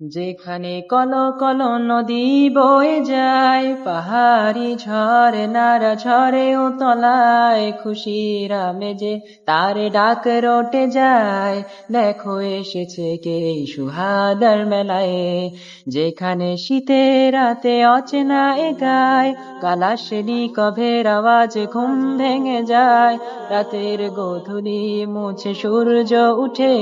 যেখানে call call নদী বয়ে যায়, পাহাড়ি ঝড়, নারা ঝরে ও তলায় খুশিরা মেজে তার ডাক রটে যায়। দেখো এসেছে কে সুহাদার মেলায়, যেখানে শীতের রাতে অচেনা এ গায় কালাশেরি কভের আওয়াজ ঘুম ভেঙে যায়। রাতের গোধূলি মুছে সূর্য উঠে,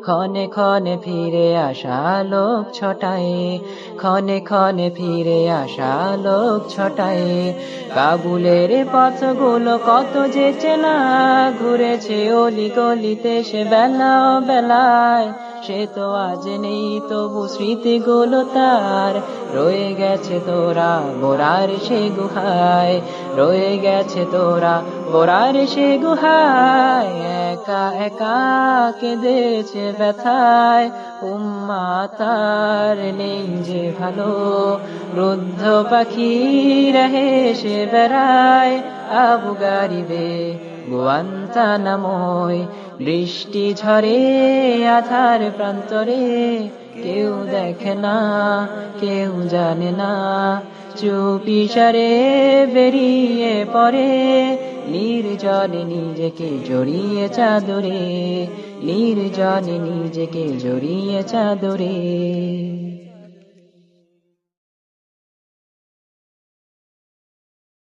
ক্ষণে ক্ষণে ফিরে আসা লোক ছটায়, ক্ষণে ক্ষণে ফিরে আসা লোক ছটায়। কাবুলের পথগুলো কত যে না ঘুরেছে অলি গলিতে সে বেলা বেলায়। সে তো আজ নেই, তবু স্মৃতিগুলো তার। রয়ে গেছে তোরা বোরার সে গুহায়, রয়ে গেছে তোরা বোরার সে গুহায়। একা একা কেঁদেছে ব্যথায়, উম্মা তার নেই যে ভালো। রুদ্ধ পাখি রহে সে বেড়ায়, আবু গারিবে গোয়ান্তা বৃষ্টি ঝরে আধার প্রান্তরে। কেউ দেখে না, কেউ জানে না। চুপি সারে বেরিয়ে পড়ে। নির্জনে নিজেকে জড়িয়ে চাদরে। নির্জনে নিজেকে জড়িয়ে চাদরে।